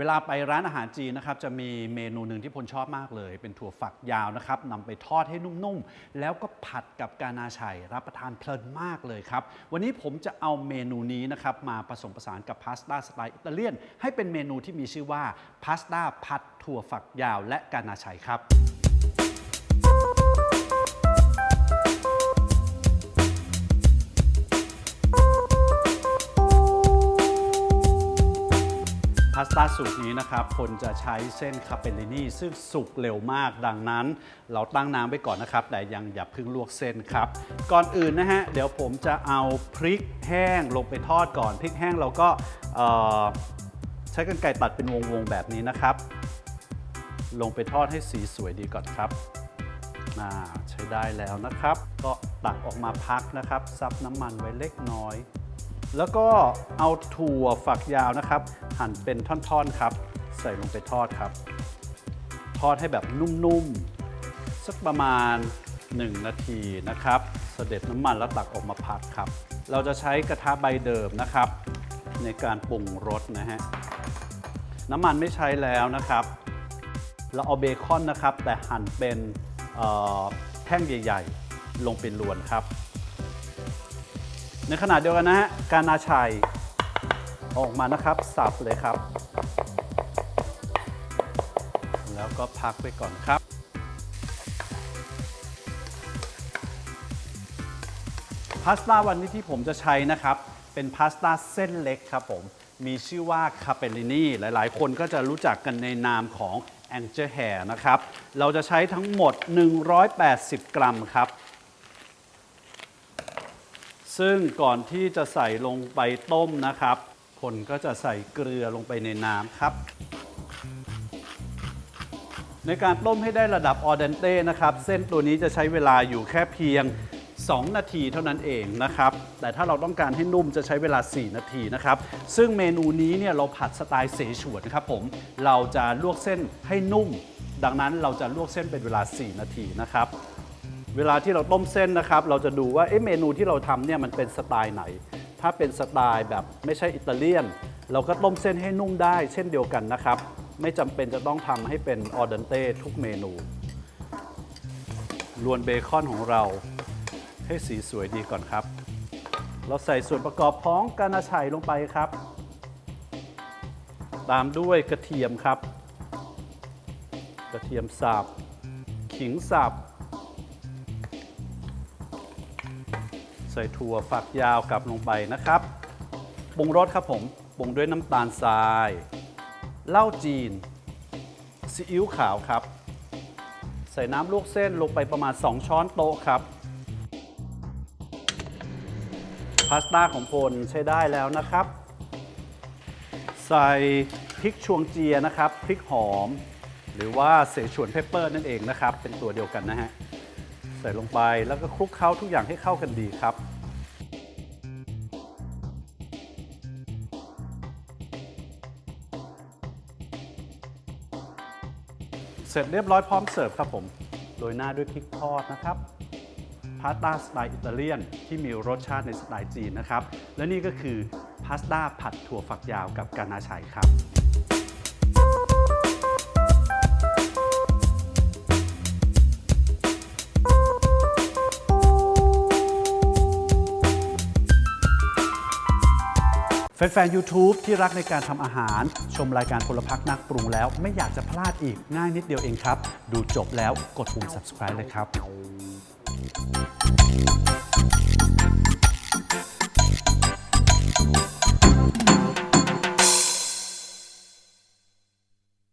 เวลาไปร้านอาหารจีนนะครับจะมีเมนูหนึ่งที่พลชอบมากเลย เป็นถั่วฝักยาวนะครับนำไปทอดให้นุ่มๆ แล้วก็ผัดกับกานาชัยรับประทานเพลินมากเลยครับ วันนี้ผมจะเอาเมนูนี้นะครับมาผสมผสานกับพาสต้าสไตล์อิตาเลียน ให้เป็นเมนูที่มีชื่อว่าพาสต้าผัดถั่วฝักยาวและกานาชัยครับาสต้าสูตรนี้นะครับ คนจะใช้เส้นคาเปลลินี่ซึ่งสุกเร็วมากดังนั้น เราตั้งน้ำไว้ก่อนนะครับ แต่ยังอย่าเพิ่งลวกเส้นครับ ก่อนอื่นนะฮะ เดี๋ยวผมจะเอาพริกแห้งลงไปทอดก่อน พริกแห้งเราก็ใช้กรรไกรตัดเป็นวงๆแบบนี้นะครับ ลงไปทอดให้สีสวยดีก่อนครับใช้ได้แล้วนะครับ ก็ตักออกมาพักนะครับ ซับน้ำมันไว้เล็กน้อย แล้วก็เอาถั่วฝักยาวนะครับ หั่นเป็นท่อนๆครับ ใส่ลงไปทอดครับ ทอดให้แบบนุ่มๆสักประมาณ 1 นาทีนะครับเสด็จน้ำมันแล้วตักออกมาพักครับ เราจะใช้กระทะใบเดิมนะครับ ในการปรุงรสนะฮะน้ำมันไม่ใช้แล้วนะครับ เราเอาเบคอนนะครับ แต่หั่นเป็นแท่งใหญ่ ๆ ลงเป็นลวนครับ ในขณะเดียวกันนะฮะการนาชัยออกมานะครับ สับเลยครับ แล้วก็พักไปก่อนครับ พาสต้าวันนี้ที่ผมจะใช้นะครับ เป็นพาสต้าเส้นเล็กครับผม มีชื่อว่าคาเปลินีหลายๆ คนก็จะรู้จักกันในนามของ a n g e l Hair นะครับ เราจะใช้ทั้งหมด 180 กรัมครับ ซึ่งก่อนที่จะใส่ลงไปต้มนะครับ คนก็จะใส่เกลือลงไปในน้ำครับ ในการต้มให้ได้ระดับออเดนเต้นะครับ เส้นตัวนี้จะใช้เวลาอยู่แค่เพียง 2 นาทีเท่านั้นเองนะครับ แต่ถ้าเราต้องการให้นุ่มจะใช้เวลา 4 นาทีนะครับ ซึ่งเมนูนี้เนี่ยเราผัดสไตล์เสฉวนครับผม เราจะลวกเส้นให้นุ่ม ดังนั้นเราจะลวกเส้นเป็นเวลา 4 นาทีนะครับ เวลาที่เราต้มเส้นนะครับ เราจะดูว่าเเมนูที่เราทำเนี่ยมันเป็นสไตล์ไหน ถ้าเป็นสไตล์แบบไม่ใช่อิตาเลียน เราก็ต้มเส้นให้นุ่มได้ เช่นเดียวกันนะครับ ไม่จำเป็นจะต้องทำให้เป็นออเดนเต้ทุกเมนูลวนเบคอนของเราให้สีสวยดีก่อนครับ เราใส่ส่วนประกอบของกานาชัยลงไปครับ ตามด้วยกระเทียมครับ กระเทียมสับขิงสับ ส่ถั่วฝักยาวกลับลงไปนะครับปรุงรสครับผมปรุงด้วยน้ำตาลทราย เหล้าจีน ซีอิ๊วขาวครับ ใส่น้ำลวกเส้นลงไปประมาณ 2 ช้อนโต๊ะครับ พาสต้าของพลใช้ได้แล้วนะครับ ใส่พริกชวงเจียนะครับ พริกหอม หรือว่าเสฉวนเพปเปอร์นั่นเองนะครับ เป็นตัวเดียวกันนะฮะ ใส่ลงไปแล้วก็คลุกเคล้าทุกอย่างให้เข้ากันดีครับ เสร็จเรียบร้อยพร้อมเสิร์ฟครับผมโรยหน้าด้วยพริกทอดนะครับพาสต้าสไตล์อิตาเลียนที่มีรสชาติในสไตล์จีนนะครับ และนี่ก็คือพาสต้าผัดถั่วฝักยาวกับกานาชัยครับ แฟนๆ YouTube ที่รักในการทำอาหาร ชมรายการพลพักนักปรุงแล้ว ไม่อยากจะพลาดอีกง่ายนิดเดียวเองครับ ดูจบแล้วกดปุ่ม subscribe เลยครับ